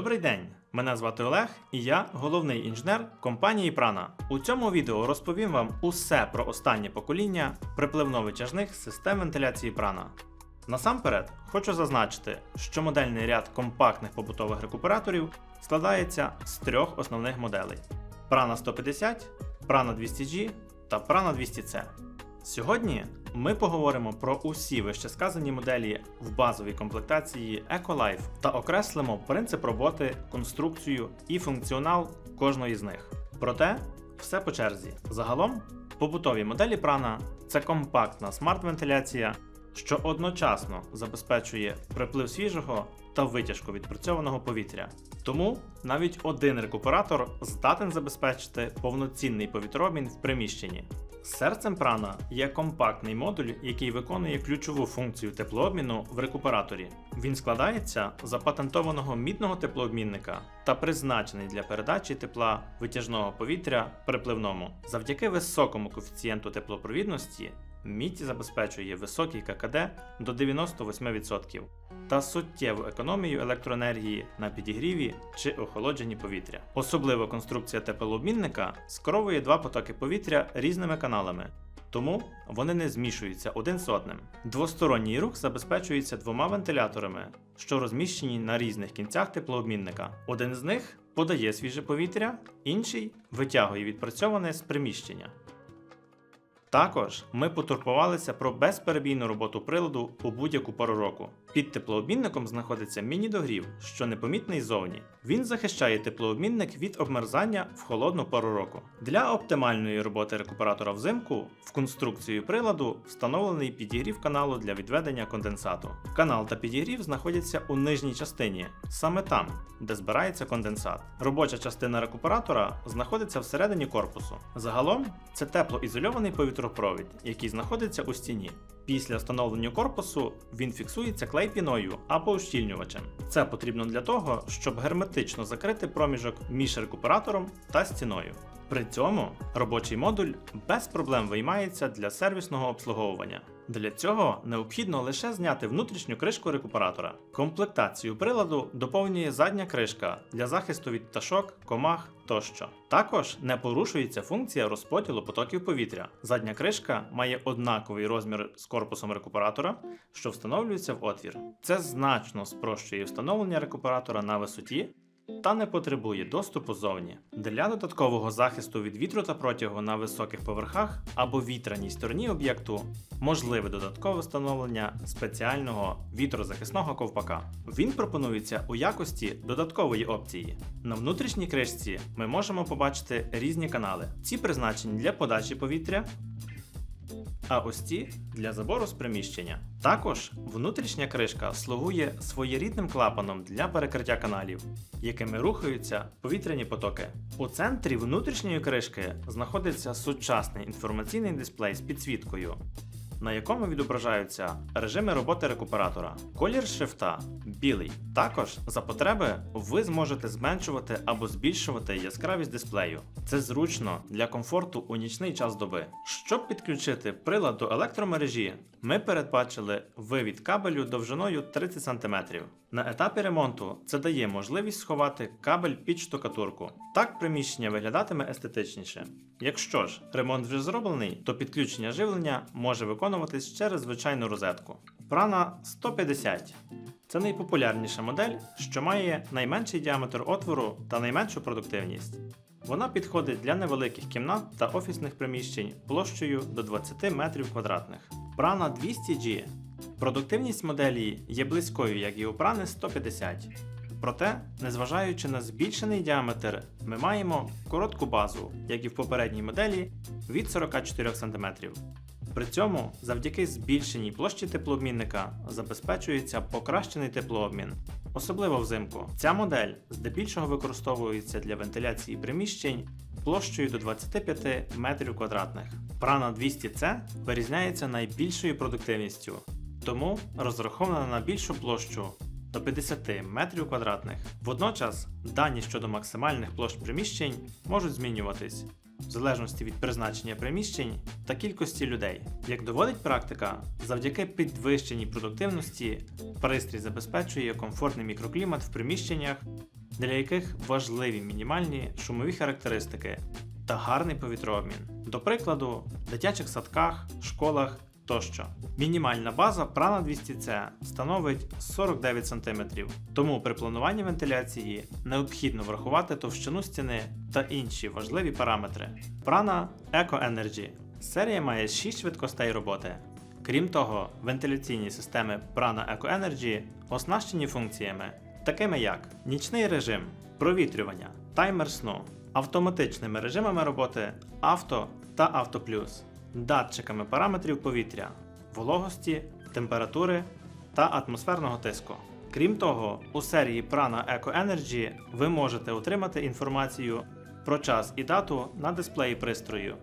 Добрий день! Мене звати Олег і я головний інженер компанії Prana. У цьому відео розповім вам усе про останнє покоління припливно-витяжних систем вентиляції Prana. Насамперед, хочу зазначити, що модельний ряд компактних побутових рекуператорів складається з трьох основних моделей: Prana 150, Prana 200G та Prana 200C. Сьогодні ми поговоримо про усі вищесказані моделі в базовій комплектації EcoLife та окреслимо принцип роботи, конструкцію і функціонал кожної з них. Проте, все по черзі. Загалом, побутові моделі Prana – це компактна смарт-вентиляція, що одночасно забезпечує приплив свіжого та витяжку відпрацьованого повітря. Тому навіть один рекуператор здатен забезпечити повноцінний повітрообмін в приміщенні. Серцем прана є компактний модуль, який виконує ключову функцію теплообміну в рекуператорі. Він складається з запатентованого мідного теплообмінника та призначений для передачі тепла витяжного повітря припливному. Завдяки високому коефіцієнту теплопровідності мідь забезпечує високий ККД до 98% та суттєву економію електроенергії на підігріві чи охолодженні повітря. Особливо конструкція теплообмінника скеровує два потоки повітря різними каналами. Тому вони не змішуються один з одним. Двосторонній рух забезпечується двома вентиляторами, що розміщені на різних кінцях теплообмінника. Один з них подає свіже повітря, інший витягує відпрацьоване з приміщення. Також ми потурбувалися про безперебійну роботу приладу у будь-яку пору року. Під теплообмінником знаходиться міні-догрів, що непомітний ззовні. Він захищає теплообмінник від обмерзання в холодну пору року. Для оптимальної роботи рекуператора взимку в конструкцію приладу встановлений підігрів каналу для відведення конденсату. Канал та підігрів знаходяться у нижній частині, саме там, де збирається конденсат. Робоча частина рекуператора знаходиться всередині корпусу. Загалом це теплоізольований повітропровід, який знаходиться у стіні. Після встановлення корпусу він фіксується клей-піною або ущільнювачем. Це потрібно для того, щоб герметично закрити проміжок між рекуператором та стіною. При цьому робочий модуль без проблем виймається для сервісного обслуговування. Для цього необхідно лише зняти внутрішню кришку рекуператора. Комплектацію приладу доповнює задня кришка для захисту від пташок, комах тощо. Також не порушується функція розподілу потоків повітря. Задня кришка має однаковий розмір з корпусом рекуператора, що встановлюється в отвір. Це значно спрощує встановлення рекуператора на висоті та не потребує доступу зовні. Для додаткового захисту від вітру та протягу на високих поверхах або вітряній стороні об'єкту можливе додаткове встановлення спеціального вітрозахисного ковпака. Він пропонується у якості додаткової опції. На внутрішній кришці ми можемо побачити різні канали. Ці призначені для подачі повітря, а ось ці для забору з приміщення. Також внутрішня кришка слугує своєрідним клапаном для перекриття каналів, якими рухаються повітряні потоки. У центрі внутрішньої кришки знаходиться сучасний інформаційний дисплей з підсвіткою. На якому відображаються режими роботи рекуператора. Колір шрифта білий. Також за потреби ви зможете зменшувати або збільшувати яскравість дисплею. Це зручно для комфорту у нічний час доби. Щоб підключити прилад до електромережі, ми передбачили вивід кабелю довжиною 30 см. На етапі ремонту це дає можливість сховати кабель під штукатурку. Так приміщення виглядатиме естетичніше. Якщо ж ремонт вже зроблений, то підключення живлення може виконуватись через звичайну розетку. Prana 150 це найпопулярніша модель, що має найменший діаметр отвору та найменшу продуктивність. Вона підходить для невеликих кімнат та офісних приміщень площею до 20 метрів квадратних. Prana 200G. Продуктивність моделі є близькою, як і у Prana 150. Проте, незважаючи на збільшений діаметр, ми маємо коротку базу, як і в попередній моделі, від 44 см. При цьому, завдяки збільшеній площі теплообмінника, забезпечується покращений теплообмін. Особливо взимку. Ця модель здебільшого використовується для вентиляції приміщень площею до 25 метрів квадратних. Prana 200C вирізняється найбільшою продуктивністю, тому розрахована на більшу площу до 50 метрів квадратних. Водночас дані щодо максимальних площ приміщень можуть змінюватись в залежності від призначення приміщень та кількості людей. Як доводить практика, завдяки підвищеній продуктивності пристрій забезпечує комфортний мікроклімат в приміщеннях, для яких важливі мінімальні шумові характеристики та гарний повітрообмін. До прикладу, в дитячих садках, школах тощо. Мінімальна база Prana 200C становить 49 см, тому при плануванні вентиляції необхідно врахувати товщину стіни та інші важливі параметри. Prana Eco Energy серія має 6 швидкостей роботи. Крім того, вентиляційні системи Prana Eco Energy оснащені функціями, такими як нічний режим, провітрювання, таймер сну, автоматичними режимами роботи Авто та Авто Плюс, датчиками параметрів повітря, вологості, температури та атмосферного тиску. Крім того, у серії Prana Eco Energy ви можете отримати інформацію про час і дату на дисплеї пристрою,